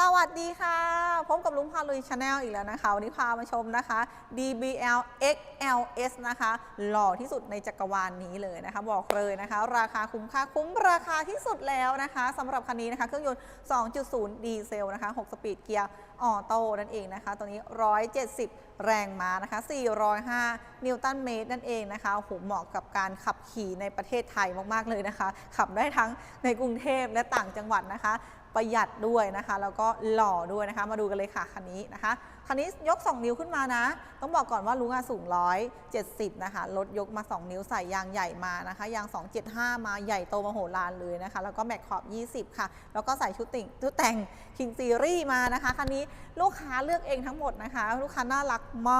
สวัสดีค่ะพบกับลุงพาลุยชาแนลอีกแล้วนะคะ วันนี้พามาชมนะคะ DBL XLS นะคะ หล่อที่สุดในจักรวาลนนี้เลยนะคะ บอกเลยนะคะ ราคาคุ้มค่าคุ้มราคาที่สุดแล้วนะคะสำหรับคันนี้นะคะ เครื่องยนต์ 2.0 ดีเซลนะคะ 6 สปีดเกียร์ออโต้นั่นเองนะคะ ตัวนี้ 170 แรงม้านะคะ 405 นิวตันเมตรนั่นเองนะคะโอ้โหเหมาะกับการขับขี่ในประเทศไทยมาก ๆ เลยนะคะ ขับได้ทั้งในกรุงเทพและต่างจังหวัดนะคะ ประหยัดด้วยนะคะ แล้วก็หล่อด้วยนะคะ มาดูกันเลยค่ะคันนี้นะคะ คันนี้ยก 2 นิ้วขึ้นมานะ ต้องบอกก่อนว่าลุงอาสูง 170 นะคะลดยกมา 2 นิ้วใส่ยางใหญ่มานะคะ ยาง 275 มาใหญ่โตมโหฬารเลยนะคะ แล้วก็แม็กขอบ 20 ค่ะ แล้วก็ใส่ชุดติ่งชุดแต่งคิงซีรีส์มานะคะ คันนี้ลูกค้าเลือกเองทั้งหมดนะคะ ลูกค้าน่ารักม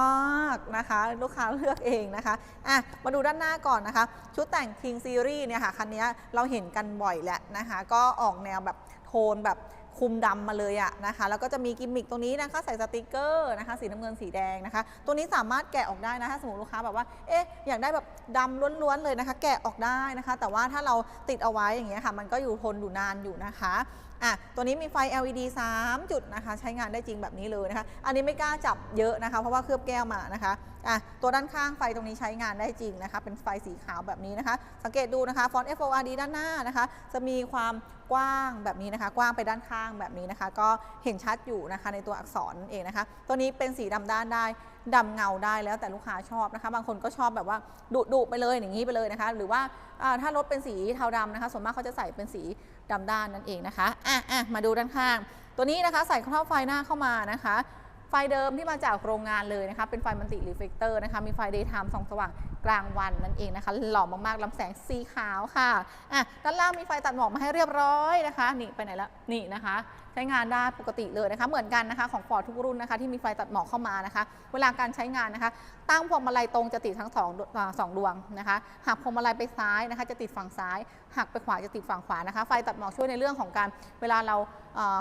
ากนะคะ ลูกค้าเลือกเองนะคะ อะ มาดูด้านหน้าก่อนนะคะ ชุดแต่ง King Series เนี่ยค่ะ คันนี้เราเห็นกันบ่อยแหละนะคะ ก็ออกแนวแบบ นแบบคุมดำมาเลยอะนะคะ แล้วก็จะมีกิมมิคตรงนี้นะคะ ใส่สติกเกอร์นะคะ สีน้ำเงินสีแดงนะคะ ตัวนี้สามารถแกะออกได้นะถ้าสมมติลูกค้าแบบว่า เอ๊ะ อยากได้แบบดำล้วนๆเลยนะคะ แกะออกได้นะคะ แต่ว่าถ้าเราติดเอาไว้อย่างเงี้ยค่ะ มันก็อยู่ทนอยู่นานอยู่นะคะอะตัวนี้มีไฟ LED 3 จุดนะคะ ใช้งานได้จริงแบบนี้เลยนะคะ อันนี้ไม่กล้าจับเยอะนะคะ เพราะว่าเคลือบแก้วมานะคะอะตัวด้านข้างไฟตรงนี้ใช้งานได้จริงนะคะ เป็นไฟสีขาวแบบนี้นะคะ สังเกตดูนะคะ ฟอนต์ FORD ด้านหน้านะคะ จะมีความกว้างแบบนี้นะคะ กว้างไปด้านข้างแบบนี้นะคะ ก็เห็นชัดอยู่นะคะในตัวอักษรเองนะคะ ตัวนี้เป็นสีดำด้านได้ดำเงาได้แล้วแต่ลูกค้าชอบนะคะ บางคนก็ชอบแบบว่าดุดุไปเลยอย่างนี้ไปเลยนะคะ หรือว่าถ้ารถเป็นสีเทาดำนะคะ ส่วนมากเขาจะใส่เป็นสี ดำด้านนั่นเองนะคะอะอะมาดูด้านข้าง ตัวนี้นะคะใส่ครอบไฟหน้าเข้ามานะคะไฟเดิมที่มาจากโรงงานเลยนะคะ เป็นไฟมันติรีเฟกเตอร์นะคะ มีไฟเดย์ไทม์ส่องสว่าง กลางวันนั่นเองนะคะ หล่อมากๆลำแสงสีขาวค่ะอะด้านล่างมีไฟตัดหมอกมาให้เรียบร้อยนะคะ นี่ไปไหนแล้วนี่นะคะ ใช้งานได้ปกติเลยนะคะ เหมือนกันนะคะของฟอร์ดทุกรุ่นนะคะที่มีไฟตัดหมอกเข้ามานะคะ เวลาการใช้งานนะคะ ตั้งพวงมาลัยตรงจะติดทั้งสองสองดวงนะคะหากพวงมาลัยไปซ้ายนะคะ จะติดฝั่งซ้ายหักไปขวาจะติดฝั่งขวานะคะ ไฟตัดหมอกช่วยในเรื่องของการเวลาเรา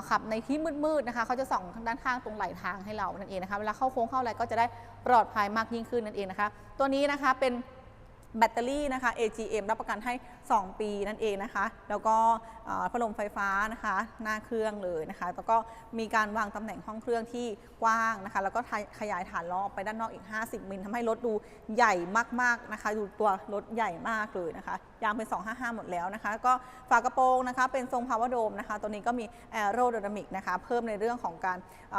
ขับในที่มืดๆนะคะเขาจะส่องทางด้านข้างตรงไหลทางให้เรานั่นเองนะคะเวลาเข้าโค้งเข้าอะไรก็จะได้ ปลอดภัยมากยิ่งขึ้นนั่นเองนะคะ ตัวนี้นะคะเป็นแบตเตอรี่นะคะ AGM รับประกันให้ 2 ปีนั่นเองนะคะ แล้วก็พัดลมไฟฟ้านะคะ หน้าเครื่องเลยนะคะ แล้วก็มีการวางตำแหน่งห้องเครื่องที่กว้างนะคะ แล้วก็ขยายฐานล้อไปด้านนอกอีก 50 มิลทำให้รถดูใหญ่มากๆนะคะ ดูตัวรถใหญ่มากเลยนะคะ ยางเป็น 255 หมดแล้วนะคะ ก็ฝากระโปรงนะคะ เป็นทรง power dome นะคะ ตัวนี้ก็มี aerodynamic นะคะ เพิ่มในเรื่องของการ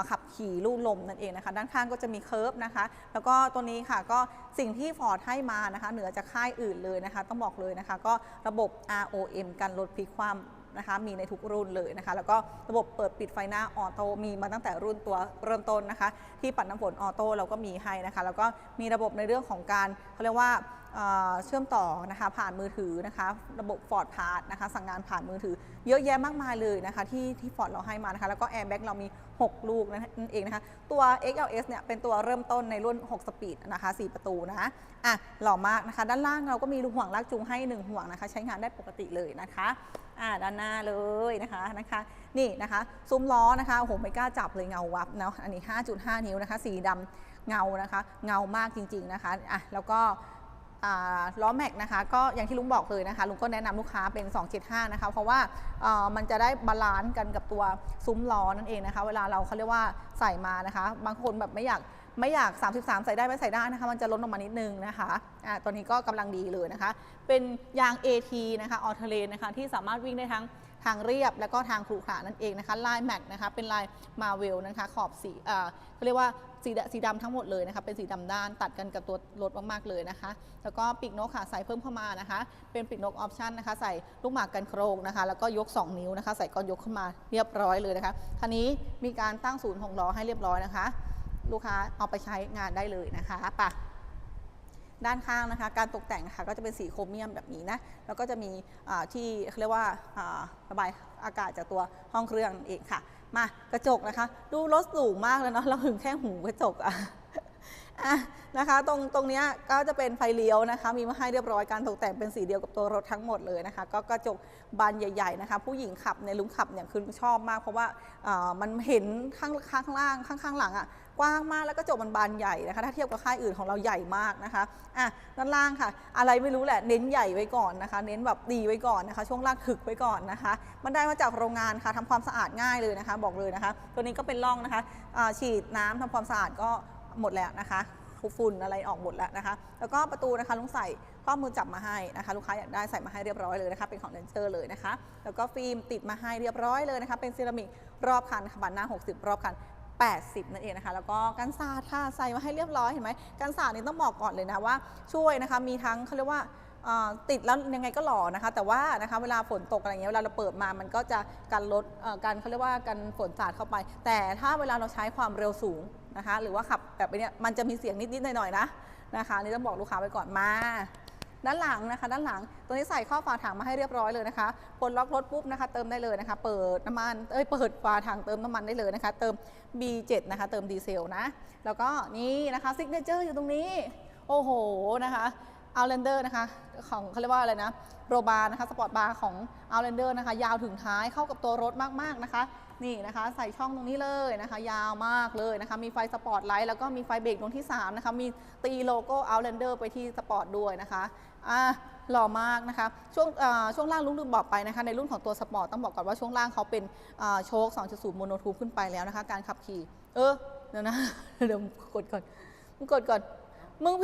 ขับขี่ลู่ลมนั่นเองนะคะ ด้านข้างก็จะมีเคิร์ฟนะคะ แล้วก็ตัวนี้ค่ะก็สิ่งที่ฟอร์ดให้มานะคะ เหนือจากค่ายอื่นเลยนะคะ ต้องบอกเลยนะคะ ก็ระบบ ROM กันรถพลิกคว่ำนะคะมีในทุกรุ่นเลยนะคะ แล้วก็ระบบเปิดปิดไฟหน้าออโต้มีมาตั้งแต่รุ่นตัวเริ่มต้นนะคะ ที่ปัดน้ำฝนออโต้เราก็มีให้นะคะ แล้วก็มีระบบในเรื่องของการเขาเรียกว่า เชื่อมต่อนะคะผ่านมือถือนะคะระบบ Ford p a s s นะคะสั่งงานผ่านมือถือ เยอะแยะมากมายเลยนะคะที่ที่ฟอร์ดเราให้มานะคะแล้วก็แอร์แบ็กเรามี 6 ลูกนั่นเองนะคะตัว XLS เนี่ยเป็นตัวเริ่มต้นในรุ่น 6 สปีดนะคะ 4 ประตูนะอะหล่อมากนะคะ ด้านล่างเราก็มีลูกห่วงลากจูงให้ 1 ห่วงนะคะ ใช้งานได้ปกติเลยนะคะอ่าด้านหน้าเลยนะคะนะคะ นี่นะคะซุ้มล้อนะคะโอ้โหไม่กล้าจับเลยเงาวับเนาะอันนี้ 5.5 นิ้วนะคะ สีดำเงานะคะ เงามากจริง ๆนะคะอะแล้วก็ ล้อแม็กนะคะก็อย่างที่ลุงบอกเลยนะคะลุงก็แนะนำลูกค้าเป็น 275 นะคะเพราะว่ามันจะได้บาลานซ์กันกับตัวซุ้มล้อนั่นเองนะคะ เวลาเราเขาเรียกว่าใส่มานะคะ บางคนแบบไม่อยากไม่อยาก 33 ใส่ได้ไม่ใส่ได้นะคะ มันจะล้นออกมานิดนึงนะคะอ่าตอนนี้ก็กำลังดีเลยนะคะ เป็นยาง AT นะคะออเทเลนนะคะที่สามารถวิ่งได้ทั้ง ทางเรียบแล้วก็ทางขรุขระนั่นเองนะคะลายแม็กนะคะเป็นลายมาเวลนะคะขอบสีอ่าเขาเรียกว่าสีดสีดำทั้งหมดเลยนะคะเป็นสีดำด้านตัดกันกับตัวรถมากๆเลยนะคะ แล้วก็ปีกนกค่ะใส่เพิ่มเข้ามานะคะ เป็นปีกนกออปชั่นนะคะ ใส่ลูกหมากกันโครงนะคะ แล้วก็ยก 2 นิ้วนะคะ ใส่ก้อนยกเข้ามาเรียบร้อยเลยนะคะคันนี้มีการตั้งศูนย์ของล้อให้เรียบร้อยนะคะ ลูกค้าเอาไปใช้งานได้เลยนะคะไป่ะ ด้านข้างนะคะ การตกแต่งนะคะก็จะเป็นสีโครเมียมแบบนี้นะ แล้วก็จะมีะที่เรียกว่าระบายอากาศจากตัวห้องเครื่องเองค่ะ มากระจกนะคะ ดูรถสูงมากเลยเนาะเราถึงแค่หูกระจกอะ นะคะตรงตรงนี้ก็จะเป็นไฟเลี้ยวนะคะ มีมาให้เรียบร้อยการตกแต่งเป็นสีเดียวกับตัวรถทั้งหมดเลยนะคะ ก็กระจกบานใหญ่ ๆนะคะ ผู้หญิงขับในลุงขับเนี่ยคือชอบมาก เพราะว่ามันเห็นข้างข้างล่างข้างข้างหลังอะ่ะกว้างมากแล้วก็กระจกมันบานใหญ่นะคะ ถ้าเทียบกับค่ายอื่นของเราใหญ่มากนะคะอะด้านล่างค่ะ อะไรไม่รู้แหละเน้นใหญ่ไว้ก่อนนะคะ เน้นแบบดีไว้ก่อนนะคะ ช่วงล่างถึกไว้ก่อนนะคะ มันได้มาจากโรงงานค่ะทำความสะอาดง่ายเลยนะคะ บอกเลยนะคะ ตัวนี้ก็เป็นร่องนะคะอ่าฉีดน้ำทำความสะอาดก็ หมดแล้วนะคะฝุ่นอะไรออกหมดแล้วนะคะ แล้วก็ประตูนะคะลุงใส่ข้อมือจับมาให้นะคะ ลูกค้าอยากได้ใส่มาให้เรียบร้อยเลยนะคะ เป็นของเลนเจอร์เลยนะคะ แล้วก็ฟิล์มติดมาให้เรียบร้อยเลยนะคะ เป็นเซรามิกรอบคันค่ะบานหน้า 60 รอบคัน 80 นั่นเองนะคะ แล้วก็กันศาสตร์ค่ะใส่มาให้เรียบร้อยเห็นไหมกันศาสตร์นี่ต้องบอกก่อนเลยนะว่าช่วยนะคะ มีทั้งเขาเรียกว่าติดแล้วยังไงก็หล่อนะคะ แต่ว่านะคะเวลาฝนตกอะไรเงี้ยเวลาเราเปิดมามันก็จะกันลดกันเขาเรียกว่ากันฝนสาดเข้าไป แต่ถ้าเวลาเราใช้ความเร็วสูง นะคะ หรือว่าขับแบบเนี้ยมันจะมีเสียงนิดๆหน่อยๆนะนะคะนี่ต้องบอกลูกค้าไปก่อนมาด้านหลังนะคะ ด้านหลังตัวนี้ใส่ข้อฝาถังมาให้เรียบร้อยเลยนะคะปลดล็อกรถปุ๊บนะคะเติมได้เลยนะคะ เปิดน้ำมันเอ้ยเปิดฝาถังเติมน้ำมันได้เลยนะคะ เติม B7 นะคะ เติมดีเซลนะ แล้วก็นี่นะคะซิกเนเจอร์อยู่ตรงนี้ โอ้โหนะคะ อาเลนเดอร์นะคะของเขาเรียกว่าอะไรนะโรบาร์นะคะสปอร์ตบาร์ของอาเลนเดอร์นะคะ ยาวถึงท้ายเข้ากับตัวรถมาก ๆ นะคะ นี่นะคะ ใส่ช่องตรงนี้เลยนะคะ ยาวมากเลยนะคะ มีไฟสปอร์ตไลท์แล้วก็มีไฟเบรกตรงที่ 3 นะคะ มีตีโลโก้ Outlander ไปที่สปอร์ตด้วยนะคะอะหล่อมากนะคะ ช่วงเอ่อช่วงล่างลุงลืมบอกไปนะคะ ในรุ่นของตัวสปอร์ตต้องบอกก่อนว่าช่วงล่างเขาเป็นอ่าโชค2.0โมโนทูปขึ้นไปแล้วนะคะ การขับขี่ เออเดี๋ยวนะเดี๋ยวกดก่อนมึงกดก่อนมึงผิด